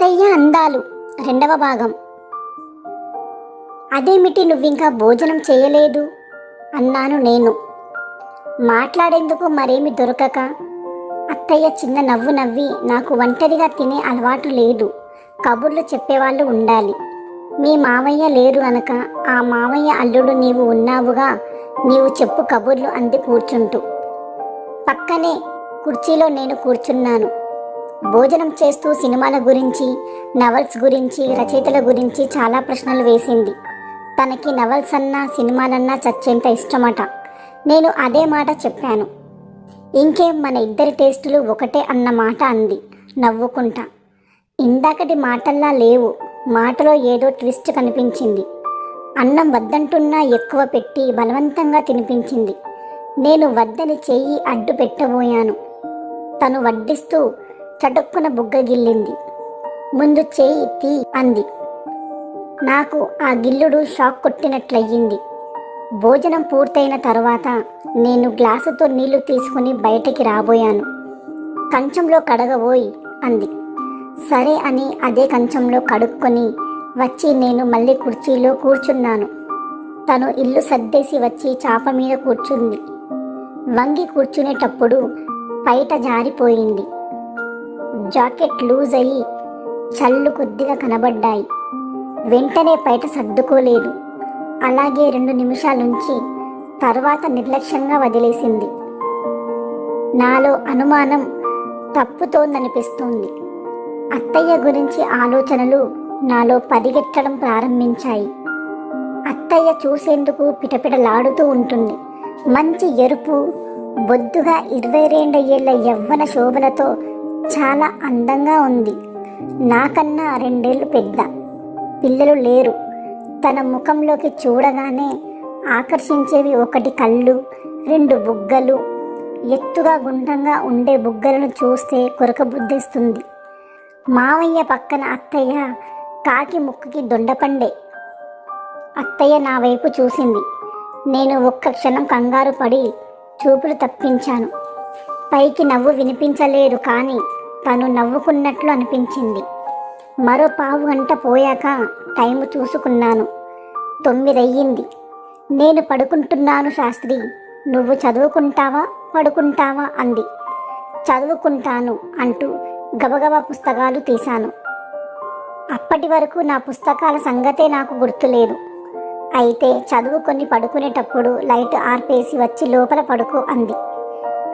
అత్తయ్య అందాలు. రెండవ భాగం. అదేమిటి నువ్వింకా భోజనం చేయలేదు? అన్నాను నేను. మాట్లాడేందుకు మరేమి దొరకక? అత్తయ్య చిన్న నవ్వు నవ్వి నాకు ఒంటరిగా తినే అలవాటు లేదు. కబుర్లు చెప్పేవాళ్ళు ఉండాలి. మీ మావయ్య లేరు అనక ఆ మావయ్య అల్లుడు నీవు ఉన్నావుగా నీవు చెప్పు కబుర్లు అంది కూర్చుంటూ. పక్కనే కుర్చీలో నేను కూర్చున్నాను. భోజనం చేస్తూ సినిమాల గురించి నవల్స్ గురించి రచయితల గురించి చాలా ప్రశ్నలు వేసింది. తనకి నవల్స్ అన్నా సినిమాలన్నా చచ్చేంత ఇష్టమట. నేను అదే మాట చెప్పాను. ఇంకేం మన ఇద్దరి టేస్టులు ఒకటే అన్న మాట అంది నవ్వుకుంటా. ఇందాకటి మాటల్లా లేవు మాటలో ఏదో ట్విస్ట్ కనిపించింది. అన్నం వద్దంటున్నా ఎక్కువ పెట్టి బలవంతంగా తినిపించింది. నేను వద్దని చెయ్యి అడ్డు పెట్టబోయాను. తను వడ్డిస్తూ చటుక్కున బుగ్గ గిల్లింది. ముందు చేయి తీ అంది. నాకు ఆ గిల్లుడు షాక్ కొట్టినట్లయింది భోజనం పూర్తయిన తర్వాత నేను గ్లాసుతో నీళ్ళు తీసుకుని బయటికి రాబోయాను. కంచంలో కడగబోయి అంది. సరే అని అదే కంచంలో కడుక్కొని వచ్చి నేను మళ్ళీ కుర్చీలో కూర్చున్నాను. తను ఇల్లు సర్దేసి వచ్చి చాప మీద కూర్చుంది. వంగి కూర్చునేటప్పుడు పైట జారిపోయింది. జాకెట్ లూజ్ అయ్యి చల్లు కొద్దిగా కనబడ్డాయి. వెంటనే బయట సర్దుకోలేదు. అలాగే రెండు నిమిషాలుంచి తర్వాత నిర్లక్ష్యంగా వదిలేసింది. నాలో అనుమానం తప్పుతోందనిపిస్తుంది. అత్తయ్య గురించి ఆలోచనలు నాలో పరిగెత్తడం ప్రారంభించాయి. అత్తయ్య చూసేందుకు పిటపిటలాడుతూ ఉంటుంది. మంచి ఎరుపు బొద్దుగా ఇరవై రెండు యవ్వన శోభలతో చాలా అందంగా ఉంది. నాకన్నా రెండేళ్ళు పెద్ద. పిల్లలు లేరు. తన ముఖంలోకి చూడగానే ఆకర్షించేవి ఒకటి కళ్ళు రెండు బుగ్గలు. ఎత్తుగా గుండ్రంగా ఉండే బుగ్గలను చూస్తే కొరకబుద్ధిస్తుంది మావయ్య పక్కన అత్తయ్య కాకి ముక్కుకి దొండపండే. అత్తయ్య నా వైపు చూసింది. నేను ఒక్క క్షణం కంగారు పడి చూపులు తప్పించాను. పైకి నవ్వు వినిపించలేదు కానీ తను నవ్వుకున్నట్లు అనిపించింది. మరో పావు గంట పోయాక టైం చూసుకున్నాను. తొమ్మిదయ్యింది. నేను పడుకుంటున్నాను శాస్త్రి. నువ్వు చదువుకుంటావా? పడుకుంటావా? అంది. చదువుకుంటాను అంటూ గబగబా పుస్తకాలు తీశాను. అప్పటి వరకు నా పుస్తకాల సంగతే నాకు గుర్తులేదు. అయితే చదువుకొని పడుకునేటప్పుడు లైట్ ఆర్పేసి వచ్చి లోపల పడుకో అంది.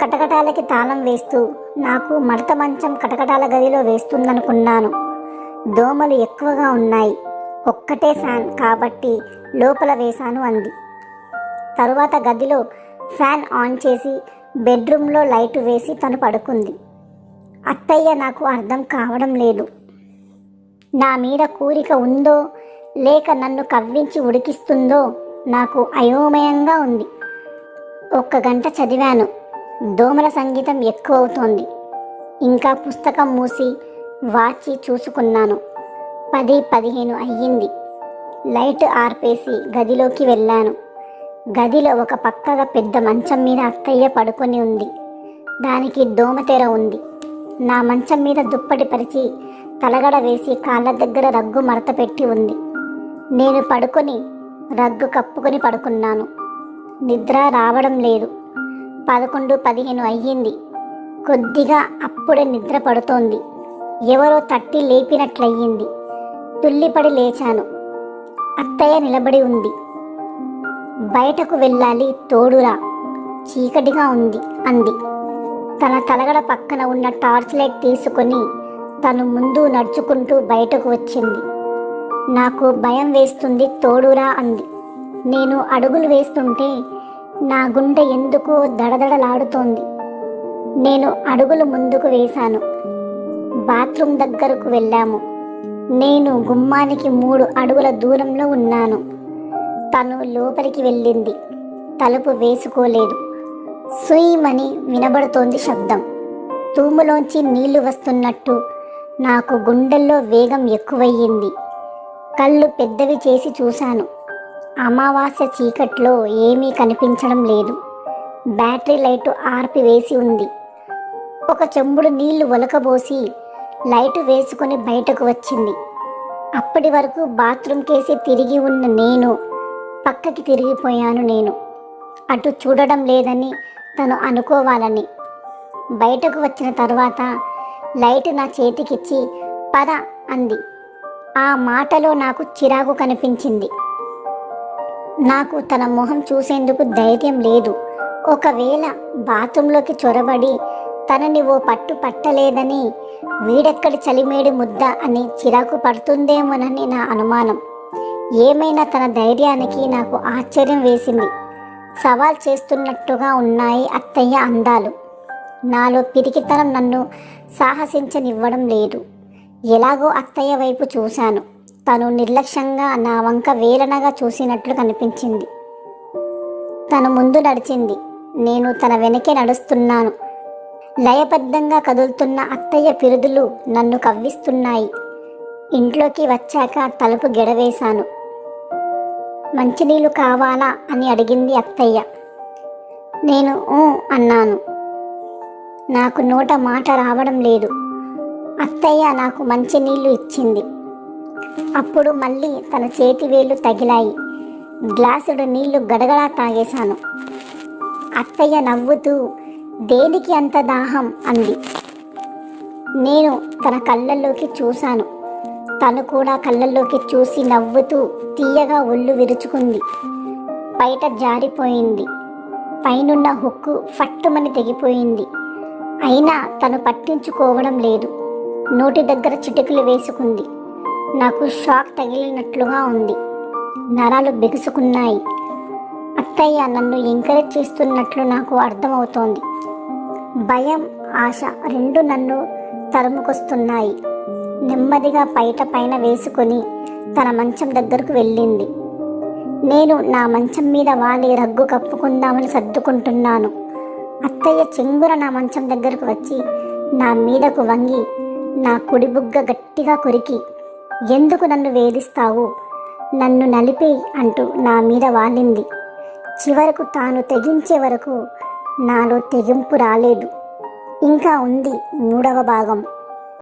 కటకటాలకి తాళం వేస్తూ నాకు మడత మంచం కటకటాల గదిలో వేస్తుందనుకున్నాను. దోమలు ఎక్కువగా ఉన్నాయి. ఒక్కటే ఫ్యాన్ కాబట్టి లోపల వేశాను అంది. తరువాత గదిలో ఫ్యాన్ ఆన్ చేసి బెడ్రూమ్లో లైట్ వేసి తను పడుకుంది. అత్తయ్య నాకు అర్థం కావడం లేదు. నా మీద కోరిక ఉందో లేక నన్ను కవ్వించి ఉడికిస్తుందో నాకు అయోమయంగా ఉంది. ఒక్క గంట చదివాను. దోమల సంగీతం ఎక్కువ అవుతోంది ఇంకా పుస్తకం మూసి వాచి చూసుకున్నాను. పది పదిహేను అయ్యింది. లైట్ ఆర్పేసి గదిలోకి వెళ్ళాను. గదిలో ఒక పక్కగా పెద్ద మంచం మీద అత్తయ్య పడుకొని ఉంది. దానికి దోమతెర ఉంది. నా మంచం మీద దుప్పటి పరిచి తలగడ వేసి కాళ్ళ దగ్గర రగ్గు మడత పెట్టి ఉంది. నేను పడుకొని రగ్గు కప్పుకొని పడుకున్నాను. నిద్ర రావడం లేదు. పదకొండు పదిహేను అయ్యింది. కొద్దిగా అప్పుడే నిద్ర పడుతోంది. ఎవరో తట్టి లేపినట్లయింది తుల్లిపడి లేచాను. అత్తయ్య నిలబడి ఉంది. బయటకు వెళ్ళాలి తోడురా. చీకటిగా ఉంది అంది. తన తలగడ పక్కన ఉన్న టార్చ్ లైట్ తీసుకొని తను ముందు నడుచుకుంటూ బయటకు వచ్చింది. నాకు భయం వేస్తుంది తోడురా అంది. నేను అడుగులు వేస్తుంటే నా గుండె ఎందుకో దడదడలాడుతోంది. నేను అడుగులు ముందుకు వేశాను. బాత్రూమ్ దగ్గరకు వెళ్ళాము. నేను గుమ్మానికి మూడు అడుగుల దూరంలో ఉన్నాను. తను లోపలికి వెళ్ళింది. తలుపు వేసుకోలేదు. సుయమని వినబడుతోంది శబ్దం. తూములోంచి నీళ్ళు వస్తున్నట్టు నాకు గుండెల్లో వేగం ఎక్కువయ్యింది. కళ్ళు పెద్దవి చేసి చూశాను. అమావాస్య చీకట్లో ఏమీ కనిపించడం లేదు. బ్యాటరీ లైటు ఆర్పివేసి ఉంది. ఒక చెంబుడు నీళ్ళు ఒలకబోసి లైట్ వేసుకొని బయటకు వచ్చింది. అప్పటి వరకు బాత్రూమ్ కేసి తిరిగి ఉన్న నేను పక్కకి తిరిగిపోయాను నేను. అటు చూడడం లేదని తను అనుకోవాలని. బయటకు వచ్చిన తర్వాత లైట్ నా చేతికిచ్చి పద అంది. ఆ మాటలో నాకు చిరాకు కనిపించింది. నాకు తన మొహం చూసేందుకు ధైర్యం లేదు. ఒకవేళ బాత్రూంలోకి చొరబడి తనని ఓ పట్టు పట్టలేదని వీడెక్కడి చలిమేడి ముద్ద అని చిరాకు పడుతుందేమోనని నా అనుమానం. ఏమైనా తన ధైర్యానికి నాకు ఆశ్చర్యం వేసింది. సవాల్ చేస్తున్నట్టుగా ఉన్నాయి అత్తయ్య అందాలు. నాలో పిరికితనం నన్ను సాహసించనివ్వడం లేదు. ఎలాగో అత్తయ్య వైపు చూశాను. తను నిర్లక్ష్యంగా నా వంక వేలనగా చూసినట్లు కనిపించింది. తను ముందు నడిచింది. నేను తన వెనకే నడుస్తున్నాను. లయబద్ధంగా కదులుతున్న అత్తయ్య పిరుదులు నన్ను కవ్విస్తున్నాయి. ఇంట్లోకి వచ్చాక తలుపు గెడవేశాను. మంచినీళ్ళు కావాలా అని అడిగింది అత్తయ్య. నేను ఓ అన్నాను. నాకు నోట మాట రావడం లేదు. అత్తయ్య నాకు మంచినీళ్ళు ఇచ్చింది. అప్పుడు మళ్ళీ తన చేతి వేళ్ళు తగిలాయి. గ్లాసుడు నీళ్ళు గడగడా తాగేశాను. అత్తయ్య నవ్వుతూ దేనికి అంత దాహం? అంది. నేను తన కళ్ళల్లోకి చూశాను. తను కూడా కళ్ళల్లోకి చూసి నవ్వుతూ తీయగా ఒళ్ళు విరుచుకుంది. బయట జారిపోయింది. పైనున్న హుక్కు ఫట్టుమని తెగిపోయింది. అయినా తను పట్టించుకోవడం లేదు. నోటి దగ్గర చిటికలు వేసుకుంది. నాకు షాక్ తగిలినట్లుగా ఉంది. నరాలు బిగుసుకున్నాయి. అత్తయ్య నన్ను ఎంకరేజ్ చేస్తున్నట్లు నాకు అర్థమవుతోంది. భయం ఆశ రెండు నన్ను తరుముకొస్తున్నాయి. నెమ్మదిగా పైట పైన వేసుకొని తన మంచం దగ్గరకు వెళ్ళింది. నేను నా మంచం మీద వాలి రగ్గు కప్పుకుందామని సర్దుకుంటున్నాను. అత్తయ్య చెంగున నా మంచం దగ్గరకు వచ్చి నా మీదకు వంగి నా కుడిబుగ్గ గట్టిగా కొరికి ఎందుకు నన్ను వేధిస్తావు? నన్ను నలిపేయి అంటూ నా మీద వాలింది. చివరకు తాను తెగించే వరకు నాలో తెగింపు రాలేదు. ఇంకా ఉంది మూడవ భాగం.